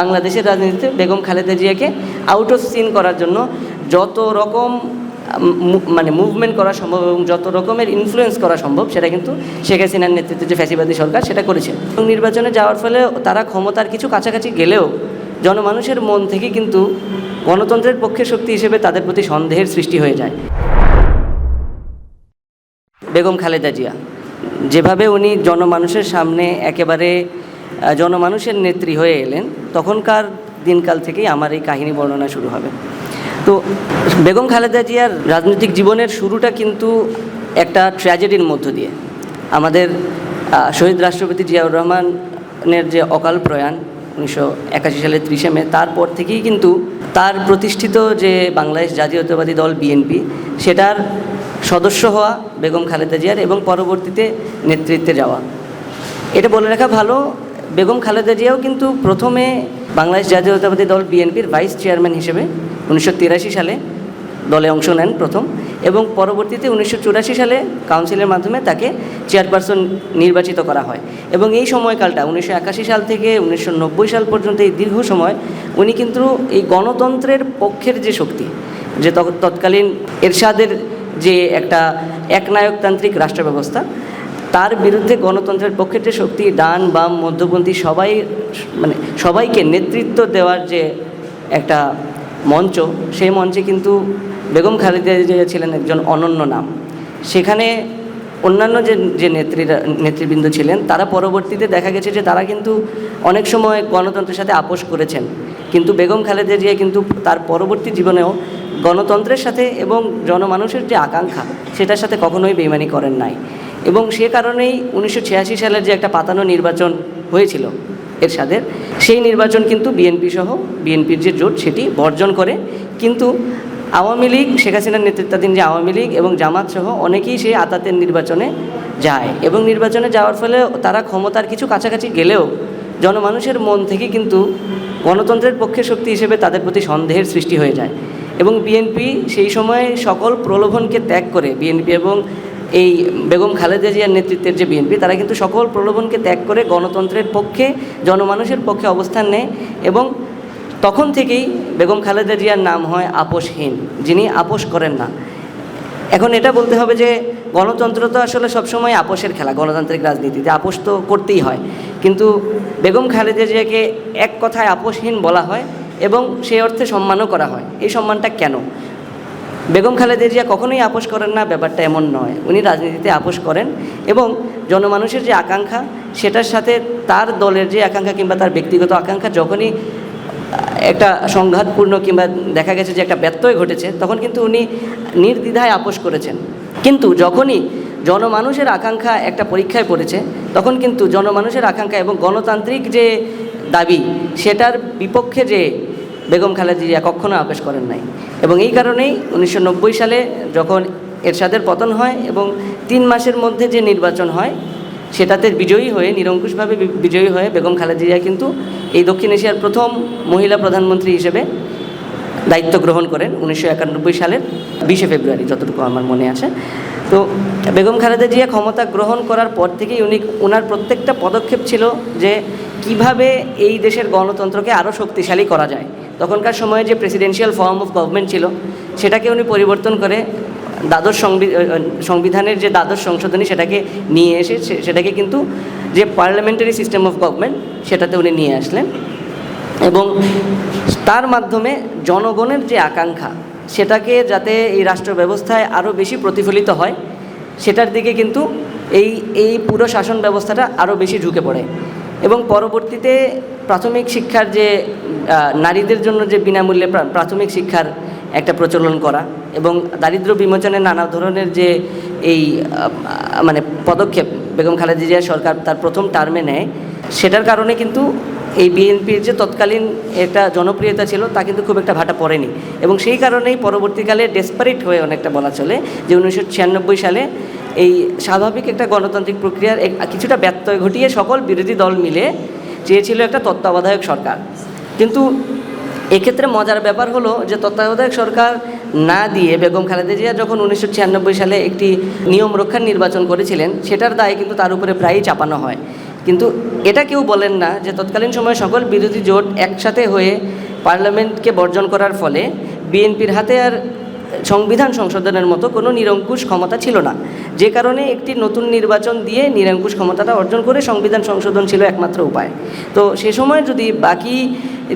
বাংলাদেশের রাজনীতিতে বেগম খালেদা জিয়াকে আউট অফ সিন করার জন্য যত রকম মানে মুভমেন্ট করা সম্ভব এবং যত রকমের ইনফ্লুয়েন্স করা সম্ভব, সেটা কিন্তু শেখ হাসিনার নেতৃত্বে যে ফ্যাসিবাদী সরকার, সেটা করেছে এবং নির্বাচনে যাওয়ার ফলে তারা ক্ষমতার কিছু কাছাকাছি গেলেও জনমানুষের মন থেকে কিন্তু গণতন্ত্রের পক্ষে শক্তি হিসেবে তাদের প্রতি সন্দেহের সৃষ্টি হয়ে যায়। বেগম খালেদা জিয়া, যেভাবে উনি জনমানুষের সামনে একেবারে জনমানুষের নেত্রী হয়ে এলেন, তখনকার দিনকাল থেকেই আমার এই কাহিনী বর্ণনা শুরু হবে। তো বেগম খালেদা জিয়ার রাজনৈতিক জীবনের শুরুটা কিন্তু একটা ট্র্যাজেডির মধ্য দিয়ে। আমাদের শহীদ রাষ্ট্রপতি জিয়াউর রহমানের যে অকাল প্রয়াণ উনিশশো একাশি সালের ত্রিশে মে, তারপর থেকেই কিন্তু তার প্রতিষ্ঠিত যে বাংলাদেশ জাতীয়তাবাদী দল বিএনপি, সেটার সদস্য হওয়া বেগম খালেদা জিয়ার এবং পরবর্তীতে নেতৃত্বে যাওয়া। এটা বলে রাখা ভালো বেগম খালেদা জিয়াও কিন্তু প্রথমে বাংলাদেশ জাতীয়তাবাদী দল বিএনপির ভাইস চেয়ারম্যান হিসেবে উনিশশো তিরাশি সালে দলে অংশ নেন প্রথম এবং পরবর্তীতে উনিশশো চুরাশি সালে কাউন্সিলের মাধ্যমে তাকে চেয়ারপারসন নির্বাচিত করা হয়। এবং এই সময়কালটা উনিশশো একাশি সাল থেকে উনিশশো নব্বই সাল পর্যন্ত এই দীর্ঘ সময় উনি কিন্তু এই গণতন্ত্রের পক্ষের যে শক্তি, যে তৎকালীন এরশাদের যে একটা একনায়কতান্ত্রিক রাষ্ট্র ব্যবস্থা তার বিরুদ্ধে গণতন্ত্রের পক্ষে যে শক্তি, ডান, বাম, মধ্যপন্থী সবাই মানে সবাইকে নেতৃত্ব দেওয়ার যে একটা মঞ্চ, সেই মঞ্চে কিন্তু বেগম খালেদা জিয়া ছিলেন একজন অনন্য নাম। সেখানে অন্যান্য যে যে নেত্রীরা, নেতৃবৃন্দ ছিলেন, তারা পরবর্তীতে দেখা গেছে যে তারা কিন্তু অনেক সময় গণতন্ত্রের সাথে আপোষ করেছেন। কিন্তু বেগম খালেদা জিয়া কিন্তু তার পরবর্তী জীবনেও গণতন্ত্রের সাথে এবং জনমানুষের যে আকাঙ্ক্ষা, সেটার সাথে কখনোই বেইমানি করেন নাই। এবং সে কারণেই উনিশশো ছিয়াশি সালের যে একটা পাতানো নির্বাচন হয়েছিল এরশাদের, সেই নির্বাচন কিন্তু বিএনপি সহ বিএনপির যে জোট সেটি বর্জন করে। কিন্তু আওয়ামী লীগ, শেখ হাসিনার নেতৃত্বাধীন যে আওয়ামী লীগ এবং জামাত সহ অনেকেই সেই আতাতের নির্বাচনে যায় এবং নির্বাচনে যাওয়ার ফলে তারা ক্ষমতার কিছু কাছাকাছি গেলেও জনমানুষের মন থেকে কিন্তু গণতন্ত্রের পক্ষে শক্তি হিসেবে তাদের প্রতি সন্দেহের সৃষ্টি হয়ে যায়। এবং বিএনপি সেই সময় সকল প্রলোভনকে ত্যাগ করে, বিএনপি এবং এই বেগম খালেদা জিয়ার নেতৃত্বের যে বিএনপি, তারা কিন্তু সকল প্রলোভনকে ত্যাগ করে গণতন্ত্রের পক্ষে, জনমানুষের পক্ষে অবস্থান নেয় এবং তখন থেকেই বেগম খালেদা জিয়ার নাম হয় আপোষহীন, যিনি আপোষ করেন না। এখন এটা বলতে হবে যে গণতন্ত্র তো আসলে সবসময় আপোষের খেলা, গণতান্ত্রিক রাজনীতিতে আপোষ তো করতেই হয়। কিন্তু বেগম খালেদা জিয়াকে এক কথায় আপোষহীন বলা হয় এবং সেই অর্থে সম্মানও করা হয়। এই সম্মানটা কেন? বেগম খালেদা জিয়া কখনোই আপোষ করেন না, ব্যাপারটা এমন নয়। উনি রাজনীতিতে আপোষ করেন এবং জনমানুষের যে আকাঙ্ক্ষা, সেটার সাথে তার দলের যে আকাঙ্ক্ষা কিংবা তার ব্যক্তিগত আকাঙ্ক্ষা যখনই একটা সংঘাতপূর্ণ কিংবা দেখা গেছে যে একটা ব্যত্যয় ঘটেছে, তখন কিন্তু উনি নির্দ্বিধায় আপোষ করেছেন। কিন্তু যখনই জনমানুষের আকাঙ্ক্ষা একটা পরীক্ষায় পড়েছে, তখন কিন্তু জনমানুষের আকাঙ্ক্ষা এবং গণতান্ত্রিক যে দাবি, সেটার বিপক্ষে যে বেগম খালেদা জিয়া কখনো আপোষ করেন নাই। এবং এই কারণেই উনিশশো নব্বই সালে যখন এরশাদের পতন হয় এবং তিন মাসের মধ্যে যে নির্বাচন হয়, সেটাতে বিজয়ী হয়ে, নিরঙ্কুশভাবে বিজয়ী হয়ে বেগম খালেদা জিয়া কিন্তু এই দক্ষিণ এশিয়ার প্রথম মহিলা প্রধানমন্ত্রী হিসেবে দায়িত্ব গ্রহণ করেন উনিশশো একানব্বই সালের বিশে ফেব্রুয়ারি, যতটুকু আমার মনে আছে। তো বেগম খালেদা জিয়া ক্ষমতা গ্রহণ করার পর থেকেই উনি ওনার প্রত্যেকটা পদক্ষেপ ছিল যে কীভাবে এই দেশের গণতন্ত্রকে আরও শক্তিশালী করা যায়। তখনকার সময়ে যে প্রেসিডেন্সিয়াল ফর্ম অফ গভর্নমেন্ট ছিল, সেটাকে উনি পরিবর্তন করে দ্বাদশ সংবিধানের যে দ্বাদশ সংশোধনী সেটাকে নিয়ে এসে সেটাকে কিন্তু যে পার্লামেন্টারি সিস্টেম অফ গভর্নমেন্ট সেটাতে উনি নিয়ে আসলেন। এবং তার মাধ্যমে জনগণের যে আকাঙ্ক্ষা, সেটাকে যাতে এই রাষ্ট্র ব্যবস্থায় আরও বেশি প্রতিফলিত হয়, সেটার দিকে কিন্তু এই এই পুরো শাসন ব্যবস্থাটা আরও বেশি ঢুকে পড়ে। এবং পরবর্তীতে প্রাথমিক শিক্ষার যে নারীদের জন্য যে বিনামূল্যে প্রাথমিক শিক্ষার একটা প্রচলন করা এবং দারিদ্র বিমোচনে নানা ধরনের যে এই মানে পদক্ষেপ বেগম খালেদা জিয়া সরকার তার প্রথম টার্মে নেয়, সেটার কারণে কিন্তু এই বিএনপির যে তৎকালীন একটা জনপ্রিয়তা ছিল তা কিন্তু খুব একটা ভাটা পড়েনি এবং সেই কারণেই পরবর্তীকালে ডেসপারেট হয়ে অনেকটা বলা চলে যে উনিশশো ছিয়ানব্বই সালে এই স্বাভাবিক একটা গণতান্ত্রিক প্রক্রিয়ার কিছুটা ব্যত্যয় ঘটিয়ে সকল বিরোধী দল মিলে চেয়েছিল একটা তত্ত্বাবধায়ক সরকার। কিন্তু এক্ষেত্রে মজার ব্যাপার হলো যে তত্ত্বাবধায়ক সরকার না দিয়ে বেগম খালেদা জিয়া যখন উনিশশো ছিয়ানব্বই সালে একটি নিয়ম রক্ষার নির্বাচন করেছিলেন, সেটার দায় কিন্তু তার উপরে প্রায়ই চাপানো হয়। কিন্তু এটা কেউ বলেন না যে তৎকালীন সময়ে সকল বিরোধী জোট একসাথে হয়ে পার্লামেন্টকে বর্জন করার ফলে বিএনপির হাতে আর সংবিধান সংশোধনের মতো কোনো নিরঙ্কুশ ক্ষমতা ছিল না। যে কারণে একটি নতুন নির্বাচন দিয়ে নিরঙ্কুশ ক্ষমতাটা অর্জন করে সংবিধান সংশোধন ছিল একমাত্র উপায়। তো সে সময় যদি বাকি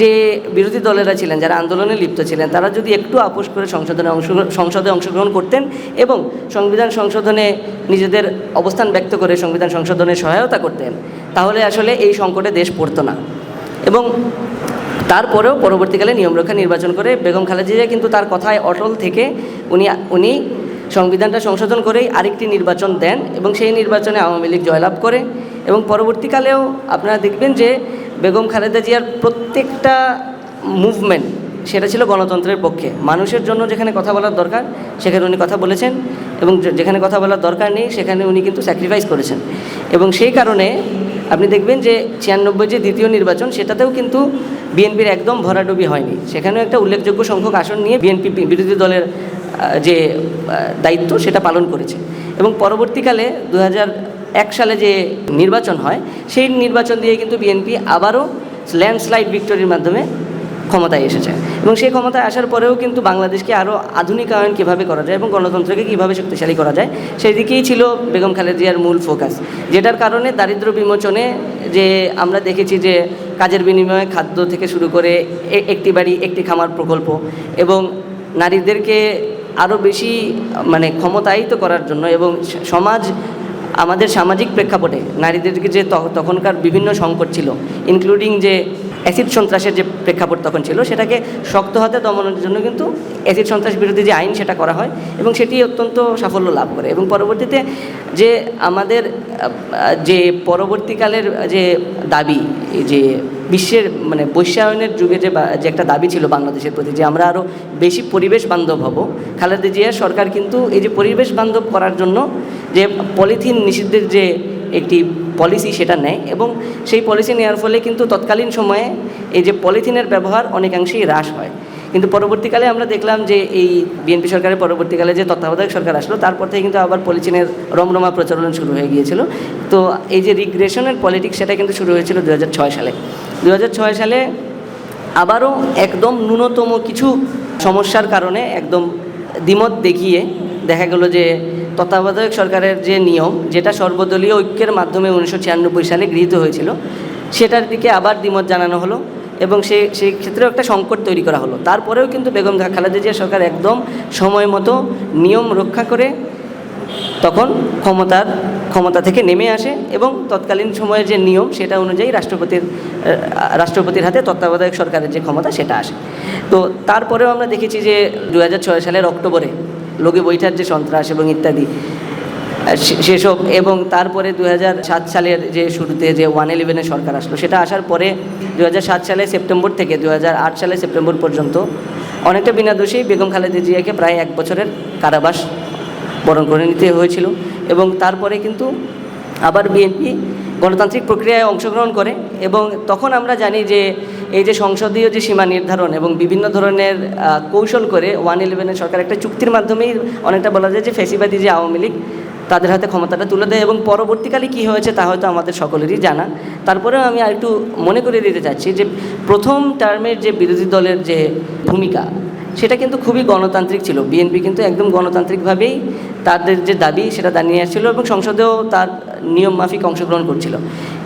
যে বিরোধী দলেরা ছিলেন, যারা আন্দোলনে লিপ্ত ছিলেন, তারা যদি একটু আপোষ করে সংশোধনে অংশ, সংসদে অংশগ্রহণ করতেন এবং সংবিধান সংশোধনে নিজেদের অবস্থান ব্যক্ত করে সংবিধান সংশোধনে সহায়তা করতেন, তাহলে আসলে এই সংকটে দেশ পড়তো না। এবং তারপরেও পরবর্তীকালে নিয়মরক্ষা নির্বাচন করে বেগম খালেদা জিয়া কিন্তু তার কথায় অটল থেকে উনি উনি সংবিধানটা সংশোধন করেই আরেকটি নির্বাচন দেন এবং সেই নির্বাচনে আওয়ামী লীগ জয়লাভ করে এবং পরবর্তীকালেও আপনারা দেখবেন যে বেগম খালেদা জিয়ার প্রত্যেকটা মুভমেন্ট সেটা ছিল গণতন্ত্রের পক্ষে। মানুষের জন্য যেখানে কথা বলার দরকার, সেখানে উনি কথা বলেছেন এবং যেখানে কথা বলার দরকার নেই, সেখানে উনি কিন্তু স্যাক্রিফাইস করেছেন। এবং সেই কারণে আপনি দেখবেন যে ছিয়ানব্বই যে দ্বিতীয় নির্বাচন, সেটাতেও কিন্তু বিএনপির একদম ভরাডুবি হয়নি। সেখানেও একটা উল্লেখযোগ্য সংখ্যক আসন নিয়ে বিএনপি বিরোধী দলের যে দায়িত্ব, সেটা পালন করেছে। এবং পরবর্তীকালে দু এক সালে যে নির্বাচন হয়, সেই নির্বাচন দিয়ে কিন্তু বিএনপি আবারও ল্যান্ডস্লাইড ভিক্টোরির মাধ্যমে ক্ষমতায় এসেছে। এবং সেই ক্ষমতায় আসার পরেও কিন্তু বাংলাদেশকে আরও আধুনিকায়ন কীভাবে করা যায় এবং গণতন্ত্রকে কীভাবে শক্তিশালী করা যায়, সেই দিকেই ছিল বেগম খালেদিয়ার মূল ফোকাস যেটার কারণে দারিদ্র বিমোচনে যে আমরা দেখেছি যে কাজের বিনিময়ে খাদ্য থেকে শুরু করে একটি বাড়ি, একটি খামার প্রকল্প এবং নারীদেরকে আরও বেশি মানে ক্ষমতায়িত করার জন্য এবং সমাজ, আমাদের সামাজিক প্রেক্ষাপটে নারীদেরকে যে তখনকার বিভিন্ন সংকট ছিল ইনক্লুডিং যে অ্যাসিড সন্ত্রাসের যে প্রেক্ষাপট তখন ছিল, সেটাকে শক্ত হাতে দমনের জন্য কিন্তু অ্যাসিড সন্ত্রাস বিরোধী যে আইন সেটা করা হয় এবং সেটি অত্যন্ত সাফল্য লাভ করে এবং পরবর্তীতে যে আমাদের, যে পরবর্তীকালের যে দাবি যে বিশ্বের মানে বৈশ্বায়নের যুগে যে যে একটা দাবি ছিল বাংলাদেশের প্রতি যে আমরা আরও বেশি পরিবেশ বান্ধব হব, খালেদা জিয়ার সরকার কিন্তু এই যে পরিবেশ বান্ধব করার জন্য যে পলিথিন নিষিদ্ধের যে একটি পলিসি সেটা নেয় এবং সেই পলিসি নেওয়ার ফলে কিন্তু তৎকালীন সময়ে এই যে পলিথিনের ব্যবহার অনেকাংশেই হ্রাস হয়। কিন্তু পরবর্তীকালে আমরা দেখলাম যে এই বিএনপি সরকারের পরবর্তীকালে যে তত্ত্বাবধায়ক সরকার আসলো, তারপর থেকে কিন্তু আবার পলিথিনের রমরমা প্রচলন শুরু হয়ে গিয়েছিল। তো এই যে রিগ্রেশনের পলিটিক্স সেটা কিন্তু শুরু হয়েছিল দু হাজার ছয় সালে। দু হাজার ছয় সালে আবারও একদম ন্যূনতম কিছু সমস্যার কারণে একদম দ্বিমত দেখিয়ে দেখা গেল যে তত্ত্বাবধায়ক সরকারের যে নিয়ম, যেটা সর্বদলীয় ঐক্যের মাধ্যমে উনিশশো ছিয়ানব্বই সালে গৃহীত হয়েছিল, সেটার দিকে আবার দ্বিমত জানানো হলো এবং সে সেই ক্ষেত্রেও একটা সংকট তৈরি করা হলো। তারপরেও কিন্তু বেগম খালেদা জিয়া সরকার একদম সময় মতো নিয়ম রক্ষা করে তখন ক্ষমতার, ক্ষমতা থেকে নেমে আসে এবং তৎকালীন সময়ের যে নিয়ম, সেটা অনুযায়ী রাষ্ট্রপতির রাষ্ট্রপতির হাতে তত্ত্বাবধায়ক সরকারের যে ক্ষমতা, সেটা আসে। তো তারপরেও আমরা দেখেছি যে দু হাজার ছয় সালের অক্টোবরে লোকে বৈঠার যে সন্ত্রাস এবং ইত্যাদি সেসব এবং তারপরে দু সালের যে শুরুতে যে ওয়ান ইলেভেনের সরকার আসলো, সেটা আসার পরে দু সালে সেপ্টেম্বর থেকে দু সালে সেপ্টেম্বর পর্যন্ত অনেকটা বিনা দোষেই বেগম খালেদা জিয়াকে প্রায় এক বছরের কারাবাস বরণ করে নিতে হয়েছিল এবং তারপরে কিন্তু আবার বিএনপি গণতান্ত্রিক প্রক্রিয়ায় অংশগ্রহণ করে এবং তখন আমরা জানি যে এই যে সংসদীয় যে সীমা নির্ধারণ এবং বিভিন্ন ধরনের কৌশল করে ওয়ান ইলেভেনের সরকার একটা চুক্তির মাধ্যমেই অনেকটা বলা যায় যে ফেসিবাদী যে আওয়ামী লীগ, তাদের হাতে ক্ষমতাটা তুলে দেয় এবং পরবর্তীকালে কী হয়েছে তা হয়তো আমাদের সকলেরই জানা। তারপরেও আমি আর একটু মনে করে দিতে চাচ্ছি যে প্রথম টার্মের যে বিরোধী দলের যে ভূমিকা, সেটা কিন্তু খুবই গণতান্ত্রিক ছিল। বিএনপি কিন্তু একদম গণতান্ত্রিকভাবেই তাদের যে দাবি, সেটা দাঁড়িয়ে আসছিল এবং সংসদেও তার নিয়ম মাফিক অংশগ্রহণ করছিল।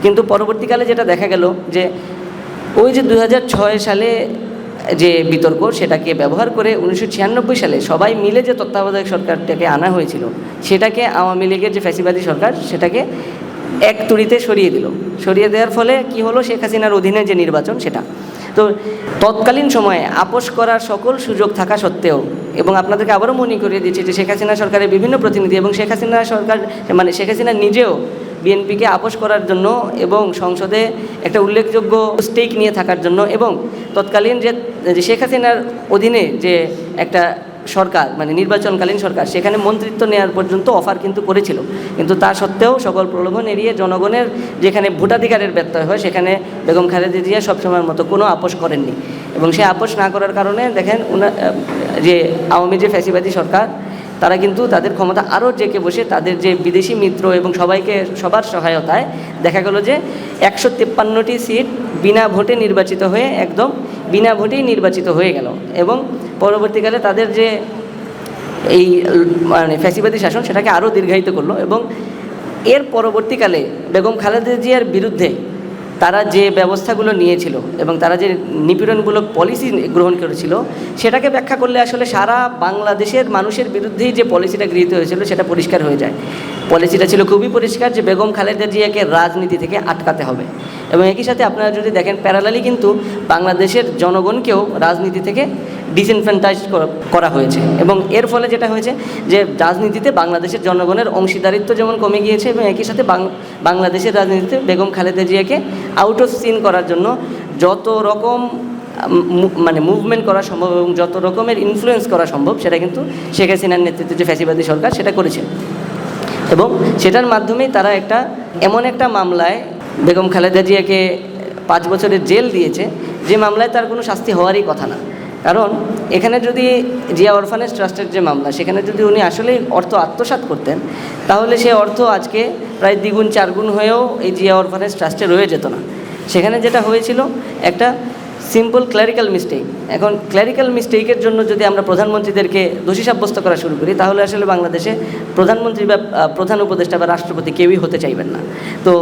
কিন্তু পরবর্তীকালে যেটা দেখা গেল যে ওই যে দু হাজার ছয় সালে যে বিতর্ক সেটাকে ব্যবহার করে উনিশশো ছিয়ানব্বই সালে সবাই মিলে যে তত্ত্বাবধায়ক সরকারটাকে আনা হয়েছিল, সেটাকে আওয়ামী লীগের যে ফ্যাসিবাদী সরকার সেটাকে এক তুড়িতে সরিয়ে দিল। সরিয়ে দেওয়ার ফলে কি হলো? শেখ হাসিনার অধীনে যে নির্বাচন সেটা। তো তৎকালীন সময়ে আপোষ করার সকল সুযোগ থাকা সত্ত্বেও এবং আপনাদেরকে আবারও মনে করিয়ে দিচ্ছি যে শেখ হাসিনা সরকারের বিভিন্ন প্রতিনিধি এবং শেখ হাসিনা সরকার মানে শেখ হাসিনা নিজেও বিএনপিকে আপোষ করার জন্য এবং সংসদে একটা উল্লেখযোগ্য স্টেক নিয়ে থাকার জন্য এবং তৎকালীন যে শেখ হাসিনার অধীনে যে একটা সরকার মানে নির্বাচনকালীন সরকার, সেখানে মন্ত্রিত্ব নেওয়ার পর্যন্ত অফার কিন্তু করেছিল। কিন্তু তা সত্ত্বেও সকল প্রলোভন এড়িয়ে জনগণের যেখানে ভোটাধিকারের ব্যত্যয় হয়, সেখানে বেগম খালেদা জিয়া সবসময়ের মতো কোনো আপোষ করেননি। এবং সে আপোষ না করার কারণে দেখেন যে আওয়ামী যে ফ্যাসিবাদী সরকার, তারা কিন্তু তাদের ক্ষমতা আরও জেকে বসে তাদের যে বিদেশি মিত্র এবং সবাইকে সবার সহায়তায় দেখা গেল যে একশো তেপ্পান্নটি সিট বিনা ভোটে নির্বাচিত হয়ে একদম বিনা ভোটেই নির্বাচিত হয়ে গেল। এবং পরবর্তীকালে তাদের যে এই মানে ফ্যাসিবাদী শাসন সেটাকে আরও দীর্ঘায়িত করল এবং এর পরবর্তীকালে বেগম খালেদা জিয়ার বিরুদ্ধে তারা যে ব্যবস্থাগুলো নিয়েছিল এবং তারা যে নিপীড়নমূলক পলিসি গ্রহণ করেছিল, সেটাকে ব্যাখ্যা করলে আসলে সারা বাংলাদেশের মানুষের বিরুদ্ধেই যে পলিসিটা গৃহীত হয়েছিল, সেটা পরিষ্কার হয়ে যায়। পলিসিটা ছিল খুবই পরিষ্কার যে বেগম খালেদা জিয়াকে রাজনীতি থেকে আটকাতে হবে। এবং একই সাথে আপনারা যদি দেখেন প্যারালালি কিন্তু বাংলাদেশের জনগণকেও রাজনীতি থেকে ডিসএনফ্রেন্টাইজ করা হয়েছে। এবং এর ফলে যেটা হয়েছে যে রাজনীতিতে বাংলাদেশের জনগণের অংশীদারিত্ব যেমন কমে গিয়েছে এবং একই সাথে বাংলাদেশের রাজনীতিতে বেগম খালেদা জিয়াকে আউট অফ সিন করার জন্য যত রকম মানে মুভমেন্ট করা সম্ভব এবং যত রকমের ইনফ্লুয়েন্স করা সম্ভব, সেটা কিন্তু শেখ হাসিনার নেতৃত্বে যে ফ্যাসিবাদী সরকার, সেটা করেছে। এবং সেটার মাধ্যমেই তারা একটা, এমন একটা মামলায় বেগম খালেদা জিয়াকে পাঁচ বছরের জেল দিয়েছে, যে মামলায় তার কোনো শাস্তি হওয়ারই কথা না। কারণ এখানে যদি জিয়া অরফানেজ ট্রাস্টের যে মামলা, সেখানে যদি উনি আসলেই অর্থ আত্মসাৎ করতেন, তাহলে সে অর্থ আজকে প্রায় দ্বিগুণ, চারগুণ হয়েও এই জিয়া অরফানেজ ট্রাস্টে রয়ে যেত না। সেখানে যেটা হয়েছিল, একটা সিম্পল ক্ল্যারিক্যাল মিস্টেক এখন ক্ল্যারিক্যাল মিস্টেকের জন্য যদি আমরা প্রধানমন্ত্রীদেরকে দোষী সাব্যস্ত করা শুরু করি, তাহলে আসলে বাংলাদেশে প্রধানমন্ত্রী বা, প্রধান উপদেষ্টা বা রাষ্ট্রপতি কেউই হতে চাইবেন না। তো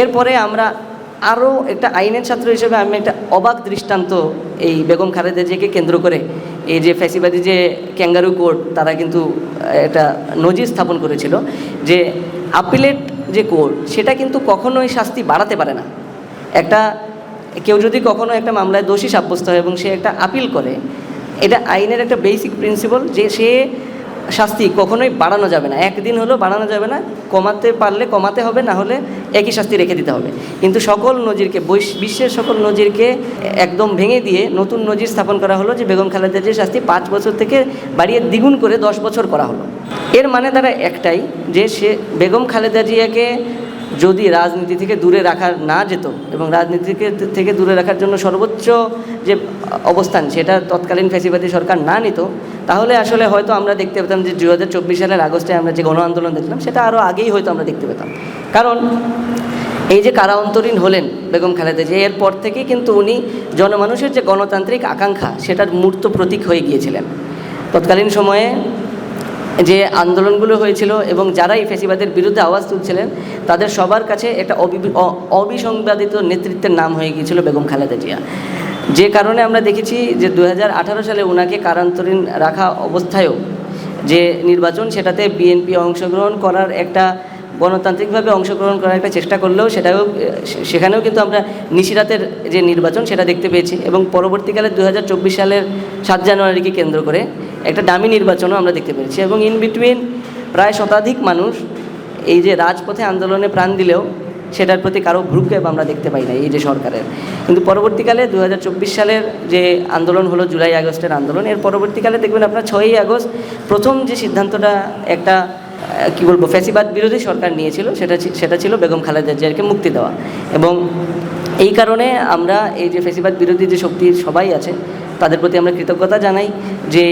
এরপরে আমরা আরও একটা আইনের ছাত্র হিসেবে আমি একটা অবাক দৃষ্টান্ত এই বেগম খালেদা জিয়াকে কেন্দ্র করে। এই যে ফ্যাসিবাদী যে ক্যাঙ্গারু কোর্ট, তারা কিন্তু একটা নজির স্থাপন করেছিল যে আপিলেট যে কোর্ট, সেটা কিন্তু কখনোই শাস্তি বাড়াতে পারে না। একটা, কেউ যদি কখনো একটা মামলায় দোষী সাব্যস্ত হয় এবং সে একটা আপিল করে, এটা আইনের একটা বেসিক প্রিন্সিপাল যে সে শাস্তি কখনোই বাড়ানো যাবে না। একদিন হলো বাড়ানো যাবে না। কমাতে পারলে কমাতে হবে, না হলে একই শাস্তি রেখে দিতে হবে। কিন্তু সকল নজিরকে, বৈশ- বিশ্বের সকল নজিরকে একদম ভেঙে দিয়ে নতুন নজির স্থাপন করা হলো যে বেগম খালেদা জিয়ার শাস্তি পাঁচ বছর থেকে বাড়িয়ে দ্বিগুণ করে দশ বছর করা হলো। এর মানে তারা একটাই যে সে বেগম খালেদা জিয়াকে যদি রাজনীতি থেকে দূরে রাখা না যেত এবং রাজনীতি থেকে দূরে রাখার জন্য সর্বোচ্চ যে অবস্থান সেটা তৎকালীন ফ্যাসিবাদী সরকার না নিত, তাহলে আসলে হয়তো আমরা দেখতে পেতাম যে দু হাজার চব্বিশ সালের আগস্টে আমরা যে গণ আন্দোলন দেখলাম, সেটা আরও আগেই হয়তো আমরা দেখতে পেতাম। কারণ এই যে কারা অন্তরীণ হলেন বেগম খালেদা জিয়া, এরপর থেকে কিন্তু উনি জনমানুষের যে গণতান্ত্রিক আকাঙ্ক্ষা, সেটার মূর্ত প্রতীক হয়ে গিয়েছিলেন। তৎকালীন সময়ে যে আন্দোলনগুলো হয়েছিল এবং যারা এই ফ্যাসিবাদের বিরুদ্ধে আওয়াজ তুলছিলেন, তাদের সবার কাছে একটা অবিসংবাদিত নেতৃত্বের নাম হয়ে গিয়েছিল বেগম খালেদা জিয়া। যে কারণে আমরা দেখেছি যে দু হাজার আঠারো সালে ওনাকে কারান্তরীণ রাখা অবস্থায়ও যে নির্বাচন, সেটাতে বিএনপি অংশগ্রহণ করার একটা গণতান্ত্রিকভাবে অংশগ্রহণ করার একটা চেষ্টা করলেও সেটাও, সেখানেও কিন্তু আমরা নিশিরাতের যে নির্বাচন, সেটা দেখতে পেয়েছি এবং পরবর্তীকালে দু হাজার চব্বিশ সালের সাত জানুয়ারিকে কেন্দ্র করে একটা দামি নির্বাচনও আমরা দেখতে পেরেছি এবং ইন বিটুইন প্রায় শতাধিক মানুষ এই যে রাজপথে আন্দোলনে প্রাণ দিলেও সেটার প্রতি কারও ভ্রুক্ষেপ আমরা দেখতে পাই না, এই যে সরকারের। কিন্তু পরবর্তীকালে দু হাজার চব্বিশ সালের যে আন্দোলন হলো জুলাই আগস্টের আন্দোলন, এর পরবর্তীকালে দেখবেন আপনার ছয়ই আগস্ট প্রথম যে সিদ্ধান্তটা একটা কি বলব, ফ্যাসিবাদ বিরোধী সরকার নিয়েছিল, সেটা সেটা ছিল বেগম খালেদা জিয়াকে মুক্তি দেওয়া। এবং এই কারণে আমরা এই যে ফ্যাসিবাদ বিরোধী যে শক্তি সবাই আছে তাদের প্রতি আমরা কৃতজ্ঞতা জানাই যে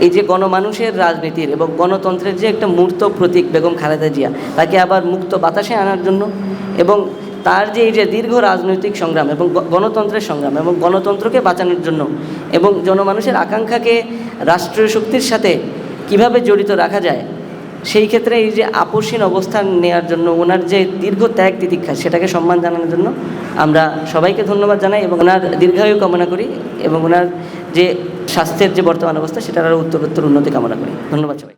এই যে গণমানুষের রাজনীতির এবং গণতন্ত্রের যে একটা মূর্ত প্রতীক বেগম খালেদা জিয়া, তাকে আবার মুক্ত বাতাসে আনার জন্য এবং তার যে এই যে দীর্ঘ রাজনৈতিক সংগ্রাম এবং গণতন্ত্রের সংগ্রাম এবং গণতন্ত্রকে বাঁচানোর জন্য এবং জনমানুষের আকাঙ্ক্ষাকে রাষ্ট্রীয় শক্তির সাথে কীভাবে জড়িত রাখা যায় সেই ক্ষেত্রে এই যে আপসীন অবস্থান নেওয়ার জন্য, ওনার যে দীর্ঘ ত্যাগ তিতিক্ষা, সেটাকে সম্মান জানানোর জন্য আমরা সবাইকে ধন্যবাদ জানাই এবং ওনার দীর্ঘায়ু কামনা করি এবং ওনার যে স্বাস্থ্যের যে বর্তমান অবস্থা, সেটার আরও উত্তরোত্তর উন্নতি কামনা করি। ধন্যবাদ সবাই